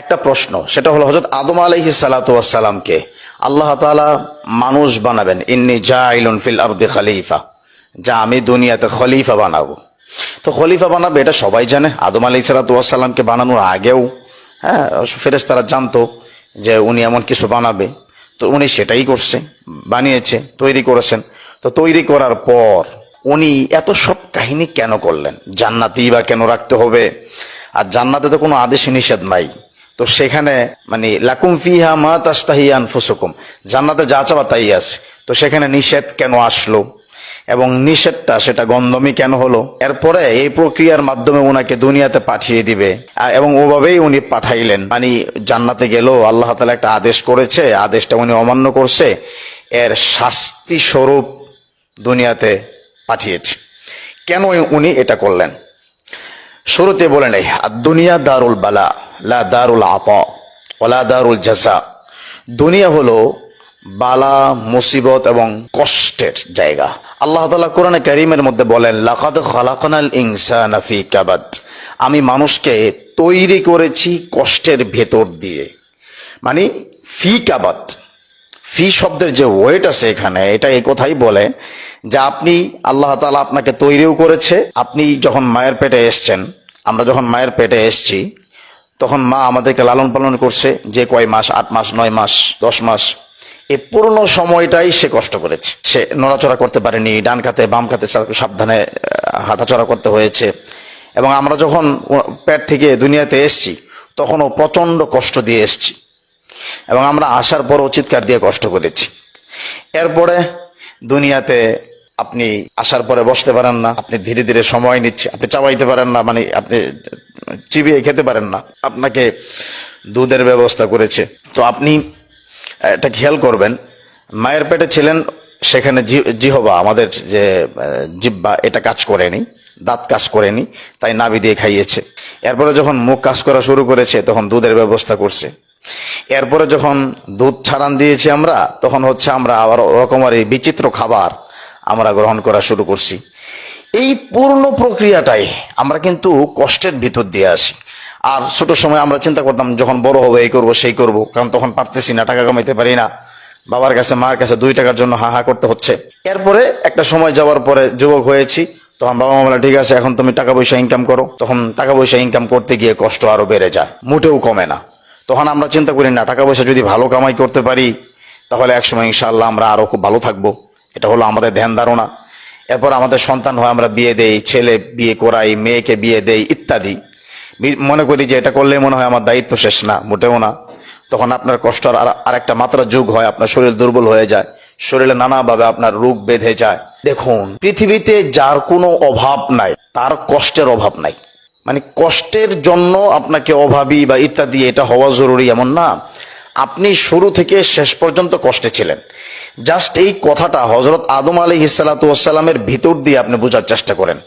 একটা প্রশ্ন, সেটা হলো হজরত আদম আলহি সালাতামকে আল্লাহ তালা মানুষ বানাবেন, ইন্নি জাইলুন ফিল আরদি খলিফা যা আমি দুনিয়াতে খলিফা বানাবো। তো খলিফা বানাবে, এটা সবাই জানে, আদম আলি সালাতামকে বানানোর আগেও হ্যাঁ ফেরেস্তারা জানতো যে উনি এমন কিছু বানাবে। তো উনি সেটাই করছে, বানিয়েছে, তৈরি করেছেন। তো তৈরি করার পর উনি এত সব কাহিনী কেন করলেন? জান্নাতি বা কেন রাখতে হবে? আর জান্নাতে তো কোনো আদেশ নিষেধ নাই। তো সেখানে মানে লাকুম ফিহা মা তাস্তাহি আনফুসুকুম, জান্নাতে যা চাওয়া তাই আছে। তো সেখানে নিষেধ কেন আসলো? এবং নিষেধটা, সেটা গন্ধমি কেন হলো? এরপরে এই প্রক্রিয়ার মাধ্যমে ওনাকে দুনিয়াতে পাঠিয়ে দিবে। এবং ওভাবেই উনি পাঠাইলেন। মানে জান্নাতে গেল আল্লাহ তালা একটা আদেশ করেছে, আদেশটা উনি অমান্য করছে। এর শাস্তি স্বরূপ দুনিয়াতে পাঠিয়েছে। কেন উনি এটা করলেন? শুরুতে বলে নেই আর দুনিয়া দারুল বালা। লা দারুল আতা ওলা দারুল জাজা। দুনিয়া হলো বালা, মুসিবত এবং কষ্টের জায়গা। আল্লাহ তালা কোরআনে করিমের মধ্যে বলেন, লাকাদ খালাকানাল ইনসানা ফি কাবাদ আমি মানুষকে তৈরি করেছি কষ্টের ভেতর দিয়ে। মানে ফি কাবাদ। ফি শব্দের যে ওয়েট আছে এখানে, এটা এই কথাই বলে যে আপনি, আল্লাহ তালা আপনাকে তৈরিও করেছে। আপনি যখন মায়ের পেটে এসছেন, আমরা যখন মায়ের পেটে এসছি তখন মা আমাদেরকে লালন পালন করছে যে কয় মাস, আট মাস, নয় মাস, দশ মাস। এই পুরনো সময়টাই সে কষ্ট করেছে। সে নড়াচড়া করতে পারেনি, ডান খাতে, বাম খাতে সাবধানে হাঁটাচড়া করতে হয়েছে। এবং আমরা যখন পেট থেকে দুনিয়াতে এসছি, তখনও প্রচণ্ড কষ্ট দিয়ে এসছি। এবং আমরা আসার পরও চিৎকার দিয়ে কষ্ট করেছি। এরপরে দুনিয়াতে আপনি আসার পরে বসতে পারেন না, আপনি ধীরে ধীরে সময় নিচ্ছে আপনি চাবাইতে পারেন না মানে আপনি চিবিয়ে খেতে পারেন না। আপনাকে দুধের ব্যবস্থা করেছে। তো আপনি, এটা খেয়াল করবেন, মায়ের পেটে ছিলেন সেখানে জিহবা, আমাদের যে জিব্বা এটা কাজ করেনি, দাঁত কাজ করেনি, তাই নাবি দিয়ে খাইয়েছে। এরপরে যখন মুখ কাজ করা শুরু করেছে, তখন দুধের ব্যবস্থা করছে। এরপরে যখন দুধ ছাড়ান দিয়েছি আমরা, তখন হচ্ছে আমরা আবার রকমের বিচিত্র খাবার আমরা গ্রহণ করা শুরু করছি। এই পূর্ণ প্রক্রিয়াটাই আমরা কিন্তু কষ্টের ভিতর দিয়ে আসি। আর ছোট সময় আমরা চিন্তা করতাম, যখন বড় হবে এই করব, সেই করব। কারণ তখন পারতেছি না, টাকা কামাইতে পারি না। বাবার কাছে, মার কাছে দুই টাকার জন্য হা হা করতে হচ্ছে। এরপরে একটা সময় যাওয়ার পরে যুবক হয়েছি, তখন বাবা মা বলে, ঠিক আছে, এখন তুমি টাকা পয়সা ইনকাম করো। তখন টাকা পয়সা ইনকাম করতে গিয়ে কষ্ট আরও বেড়ে যায়, মোটেও কমে না। তখন আমরা চিন্তা করি, না, টাকা পয়সা যদি ভালো কামাই করতে পারি, তাহলে একসময় ইনশাল্লাহ আমরা আরও খুব ভালো থাকব। এটা হলো আমাদের ধ্যান ধারণা। এরপর আমাদের সন্তান হয়, আমরা বিয়ে দেই, ছেলে বিয়ে করাই, মেয়েকে বিয়ে দেই, ইত্যাদি। মনে করি যে এটা করলে মনে হয় আমার দায়িত্ব শেষ না, মোটেও না। তখন আপনার কষ্ট আর আরেকটা মাত্রা যোগ হয়, আপনার শরীর দুর্বল হয়ে যায়, শরীরে নানাভাবে আপনার রোগ বেঁধে যায়। দেখুন, পৃথিবীতে যার কোনো অভাব নাই, তার কষ্টের অভাব নাই। মানে কষ্টের জন্য আপনাকে অভাবী বা ইত্যাদি, এটা হওয়া জরুরি, এমন না। আপনি শুরু থেকে শেষ পর্যন্ত কষ্টে ছিলেন। জাস্ট এই কথাটা হজরত আদম আলী হিসালাতামের ভিতর দিয়ে আপনি বোঝার চেষ্টা করেন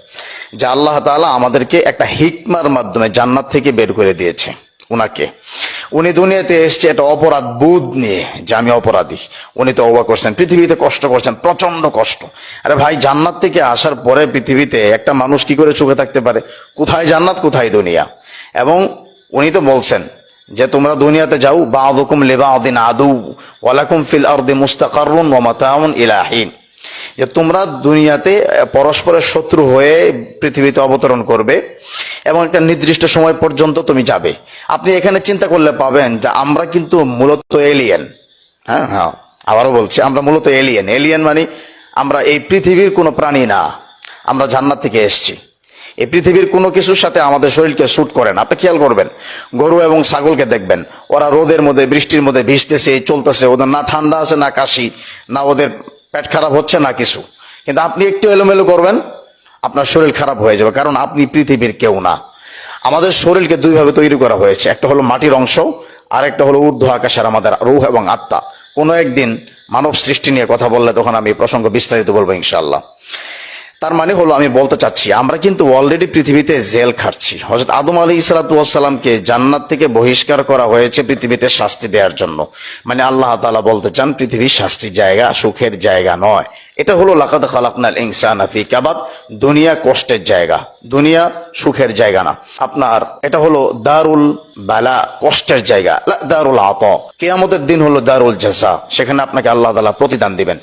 যে আল্লাহ তাআলা আমাদেরকে একটা হিকমার মাধ্যমে জান্নাত থেকে বের করে দিয়েছে। উনাকে। উনি দুনিয়াতে এসছে একটা অপরাধ বোধ নিয়ে যে আমি অপরাধী। উনি তো অবাক করছেন, পৃথিবীতে কষ্ট করছেন প্রচণ্ড কষ্ট। আরে ভাই, জান্নাত থেকে আসার পরে পৃথিবীতে একটা মানুষ কি করে সুখে থাকতে পারে? কোথায় জান্নাত, কোথায় দুনিয়া? এবং উনি তো বলছেন যে তোমরা দুনিয়াতে যাও বা আদুকুম লেবা আদিন আদু ওয়ালাকুম ফিল আরদি মুস্তাকারুন ওয়া মাতাউন ইলাহিন যে তোমরা দুনিয়াতে পরস্পরের শত্রু হয়ে পৃথিবীতে অবতরণ করবে এবং একটা নির্দিষ্ট সময় পর্যন্ত তুমি যাবে। আপনি এখানে চিন্তা করলে পাবেন যে আমরা কিন্তু মূলত এলিয়েন হ্যাঁ হ্যাঁ আবারও বলছি, আমরা মূলত এলিয়েন এলিয়েন মানে আমরা এই পৃথিবীর কোনো প্রাণী না। আমরা জান্নাত থেকে এসেছি। এই পৃথিবীর কোনো কিছুর সাথে আমাদের শরীরকে স্যুট করে না। আপনি খেয়াল করবেন, গরু এবং ছাগলকে দেখবেন, ওরা রোদের মধ্যে, বৃষ্টির মধ্যে ভিজতেছে, চলতেছে, ওদের না ঠান্ডা আছে, না কাশি, না ওদের পেট খারাপ হচ্ছে, না কিছু। কিন্তু আপনি একটু এলোমেলো করবেন, আপনার শরীর খারাপ হয়ে যাবে, কারণ আপনি পৃথিবীর কেউ না। আমাদের শরীরকে দুইভাবে তৈরি করা হয়েছে, একটা হলো মাটির অংশ আর একটা হলো ঊর্ধ্ব আকাশের আমাদের রুহ এবং আত্মা। কোনো একদিন মানব সৃষ্টি নিয়ে কথা বললে তখন আমি প্রসঙ্গ বিস্তারিত বলব ইনশাল্লাহ তার মানে হলো আমি বলতে চাচ্ছি, আমরা কিন্তু অলরেডি পৃথিবীতে জেল খাটছি। হজরত আদম আলী ইসালাতামকে জান্নাত থেকে বহিষ্কার করা হয়েছে পৃথিবীতে শাস্তি দেওয়ার জন্য। মানে আল্লাহ তাআলা বলতে চান পৃথিবীর শাস্তির জায়গা সুখের জায়গা নয়। এটা হলো, লাকাদ খালাকনাল ইনসান ফি কাবাদ, দুনিয়া কষ্টের জায়গা, দুনিয়া সুখের জায়গা না। আপনার, এটা হলো দারুল বালা, কষ্টের জায়গা দারুল আত। কেয়ামতের দিন হলো দারুল জাজা, সেখানে আপনাকে আল্লাহ তালা প্রতিদান দিবেন।